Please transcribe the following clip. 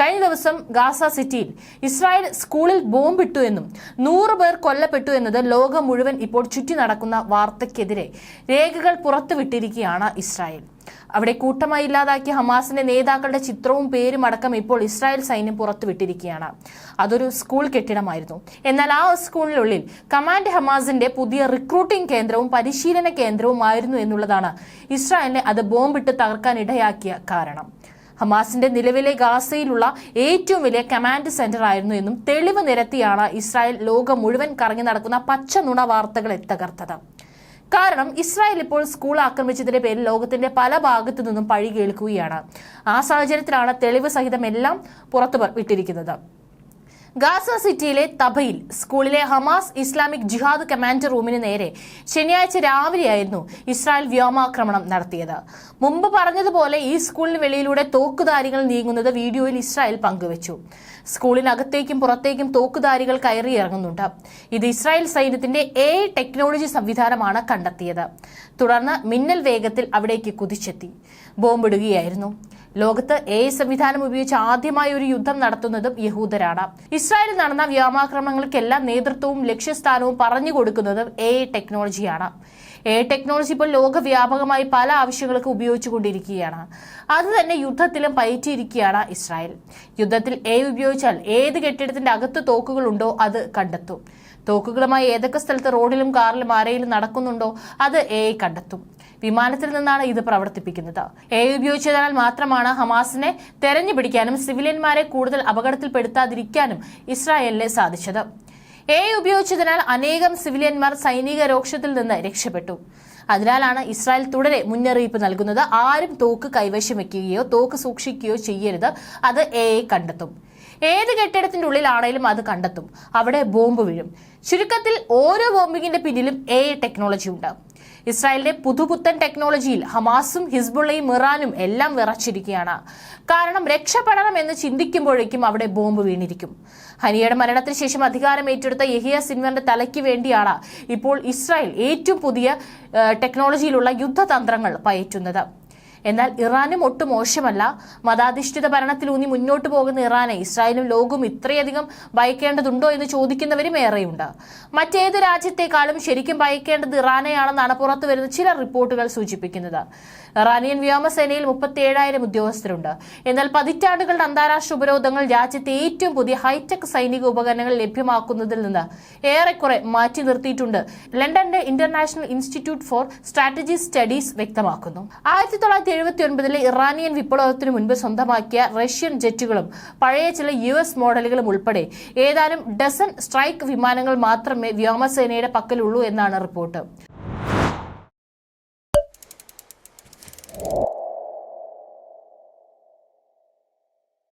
കഴിഞ്ഞ ദിവസം ഗാസ സിറ്റിയിൽ ഇസ്രായേൽ സ്കൂളിൽ ബോംബിട്ടു എന്നും നൂറ് പേർ കൊല്ലപ്പെട്ടു എന്നത് ലോകം മുഴുവൻ ഇപ്പോൾ ചുറ്റി നടക്കുന്ന വാർത്തയ്ക്കെതിരെ രേഖകൾ പുറത്തുവിട്ടിരിക്കുകയാണ് ഇസ്രായേൽ. അവിടെ കൂട്ടമായി ഇല്ലാതാക്കിയ ഹമാസിന്റെ നേതാക്കളുടെ ചിത്രവും പേരും അടക്കം ഇപ്പോൾ ഇസ്രായേൽ സൈന്യം പുറത്തുവിട്ടിരിക്കുകയാണ്. അതൊരു സ്കൂൾ കെട്ടിടമായിരുന്നു. എന്നാൽ ആ സ്കൂളിനുള്ളിൽ കമാൻഡ് ഹമാസിന്റെ പുതിയ റിക്രൂട്ടിംഗ് കേന്ദ്രവും പരിശീലന കേന്ദ്രവുമായിരുന്നു എന്നുള്ളതാണ് ഇസ്രായേലിനെ അത് ബോംബിട്ട് തകർക്കാൻ ഇടയാക്കിയ കാരണം. ഹമാസിന്റെ നിലവിലെ ഗാസയിലുള്ള ഏറ്റവും വലിയ കമാൻഡ് സെന്റർ ആയിരുന്നു എന്നും തെളിവ് നിരത്തിയാണ് ഇസ്രായേൽ ലോകം മുഴുവൻ കറങ്ങി നടക്കുന്ന പച്ച നുണ വാർത്തകളെ തകർത്തത്. കാരണം ഇസ്രായേൽ ഇപ്പോൾ സ്കൂൾ ആക്രമിച്ചതിന്റെ പേരിൽ ലോകത്തിന്റെ പല ഭാഗത്തു നിന്നും പഴി കേൾക്കുകയാണ്. ആ സാഹചര്യത്തിലാണ് തെളിവ് സഹിതം എല്ലാം പുറത്തു വിട്ടിരിക്കുന്നത്. ഗാസ സിറ്റിയിലെ തബയിൽ സ്കൂളിലെ ഹമാസ് ഇസ്ലാമിക് ജിഹാദ് കമാൻഡർ റൂമിന് നേരെ ശനിയാഴ്ച രാവിലെയായിരുന്നു ഇസ്രായേൽ വ്യോമാക്രമണം നടത്തിയത്. മുമ്പ് പറഞ്ഞതുപോലെ ഈ സ്കൂളിന് വെളിയിലൂടെ തോക്കുധാരികൾ നീങ്ങുന്നത് വീഡിയോയിൽ ഇസ്രായേൽ പങ്കുവച്ചു. സ്കൂളിനകത്തേക്കും പുറത്തേക്കും തോക്കുധാരികൾ കയറിയിറങ്ങുന്നുണ്ട് ഇത് ഇസ്രായേൽ സൈന്യത്തിന്റെ എ ടെക്നോളജി സംവിധാനമാണ് കണ്ടെത്തിയത്. തുടർന്ന് മിന്നൽ വേഗത്തിൽ അവിടേക്ക് കുതിച്ചെത്തി. ബോംബിടുകയായിരുന്നു. ലോകത്ത് എ സംവിധാനം ഉപയോഗിച്ച് ആദ്യമായി ഒരു യുദ്ധം നടത്തുന്നതും യഹൂദരാണ്. ഇസ്രായേലിൽ നടന്ന വ്യോമാക്രമണങ്ങൾക്കെല്ലാം നേതൃത്വവും ലക്ഷ്യസ്ഥാനവും പറഞ്ഞു കൊടുക്കുന്നതും എ ടെക്നോളജിയാണ്. എ ടെക്നോളജി ഇപ്പോൾ ലോകവ്യാപകമായി പല ആവശ്യങ്ങൾക്ക് ഉപയോഗിച്ചുകൊണ്ടിരിക്കുകയാണ് അത് തന്നെ യുദ്ധത്തിലും പയറ്റിയിരിക്കുകയാണ് ഇസ്രായേൽ. യുദ്ധത്തിൽ എ ഉപയോഗിച്ചാൽ ഏത് കെട്ടിടത്തിന്റെ അകത്ത് തോക്കുകളുണ്ടോ അത് കണ്ടെത്തും. തോക്കുകളുമായി ഏതൊക്കെ സ്ഥലത്ത് റോഡിലും കാറിലും ആരെങ്കിലും നടക്കുന്നുണ്ടോ അത് എ കണ്ടെത്തും. വിമാനത്തിൽ നിന്നാണ് ഇത് പ്രവർത്തിപ്പിക്കുന്നത്. എ ഉപയോഗിച്ചതിനാൽ മാത്രമാണ് ഹമാസിനെ തെരഞ്ഞു പിടിക്കാനും സിവിലിയന്മാരെ കൂടുതൽ അപകടത്തിൽപ്പെടുത്താതിരിക്കാനും ഇസ്രായേലിന് സാധിച്ചത്. എ ഉപയോഗിച്ചതിനാൽ അനേകം സിവിലിയന്മാർ സൈനിക രോക്ഷത്തിൽ നിന്ന് രക്ഷപ്പെട്ടു. അതിനാലാണ് ഇസ്രായേൽ തുടരെ മുന്നറിയിപ്പ് നൽകുന്നത്. ആരും തോക്ക് കൈവശം വയ്ക്കുകയോ തോക്ക് സൂക്ഷിക്കുകയോ ചെയ്യരുത്. അത് എ കണ്ടെത്തും. ഏത് കെട്ടിടത്തിന്റെ ഉള്ളിലാണേലും അത് കണ്ടെത്തും. അവിടെ ബോംബ് വീഴും. ചുരുക്കത്തിൽ ഓരോ ബോംബിങ്ങിന്റെ പിന്നിലും എ ടെക്നോളജി ഉണ്ട്. ഇസ്രായേലിന്റെ പുതുപുത്തൻ ടെക്നോളജിയിൽ ഹമാസും ഹിസ്ബുള്ളയും ഇറാനും എല്ലാം വിറച്ചിരിക്കുകയാണ്. കാരണം രക്ഷപ്പെടണം എന്ന് ചിന്തിക്കുമ്പോഴേക്കും അവിടെ ബോംബ് വീണിരിക്കും. ഹനിയയുടെ മരണത്തിന് ശേഷം അധികാരം ഏറ്റെടുത്ത യഹിയ സിൻവറിന്റെ തലയ്ക്ക് വേണ്ടിയാണ് ഇപ്പോൾ ഇസ്രായേൽ ഏറ്റവും പുതിയ ടെക്നോളജിയിലുള്ള യുദ്ധതന്ത്രങ്ങൾ പയറ്റുന്നത്. എന്നാൽ ഇറാനും ഒട്ടും മോശമല്ല. മതാധിഷ്ഠിത ഭരണത്തിലൂന്നി മുന്നോട്ട് പോകുന്ന ഇറാനെ ഇസ്രായേലും ലോകവും ഇത്രയധികം ഭയക്കേണ്ടതുണ്ടോ എന്ന് ചോദിക്കുന്നവരും ഏറെയുണ്ട്. മറ്റേത് രാജ്യത്തെക്കാളും ശരിക്കും ഭയക്കേണ്ടത് ഇറാനെയാണെന്നാണ് പുറത്തു വരുന്ന ചില റിപ്പോർട്ടുകൾ സൂചിപ്പിക്കുന്നത്. ഇറാനിയൻ വ്യോമസേനയിൽ മുപ്പത്തി ഏഴായിരം ഉദ്യോഗസ്ഥരുണ്ട്. എന്നാൽ പതിറ്റാണ്ടുകളുടെ അന്താരാഷ്ട്ര ഉപരോധങ്ങൾ രാജ്യത്തെ ഏറ്റവും പുതിയ ഹൈടെക് സൈനിക ഉപകരണങ്ങൾ ലഭ്യമാക്കുന്നതിൽ നിന്ന് ഏറെക്കുറെ മാറ്റി നിർത്തിയിട്ടുണ്ട്. ലണ്ടന്റെ international institute for strategy studies വ്യക്തമാക്കുന്നു. ആയിരത്തി എഴുപത്തി ഒൻപതിലെ ഇറാനിയൻ വിപ്ലവത്തിനു മുൻപ് സ്വന്തമാക്കിയ റഷ്യൻ ജെറ്റുകളും പഴയ ചില യു എസ് മോഡലുകളും ഉൾപ്പെടെ ഏതാനും ഡസൻ സ്ട്രൈക്ക് വിമാനങ്ങൾ മാത്രമേ വ്യോമസേനയുടെ പക്കലുള്ളൂ എന്നാണ് റിപ്പോർട്ട്.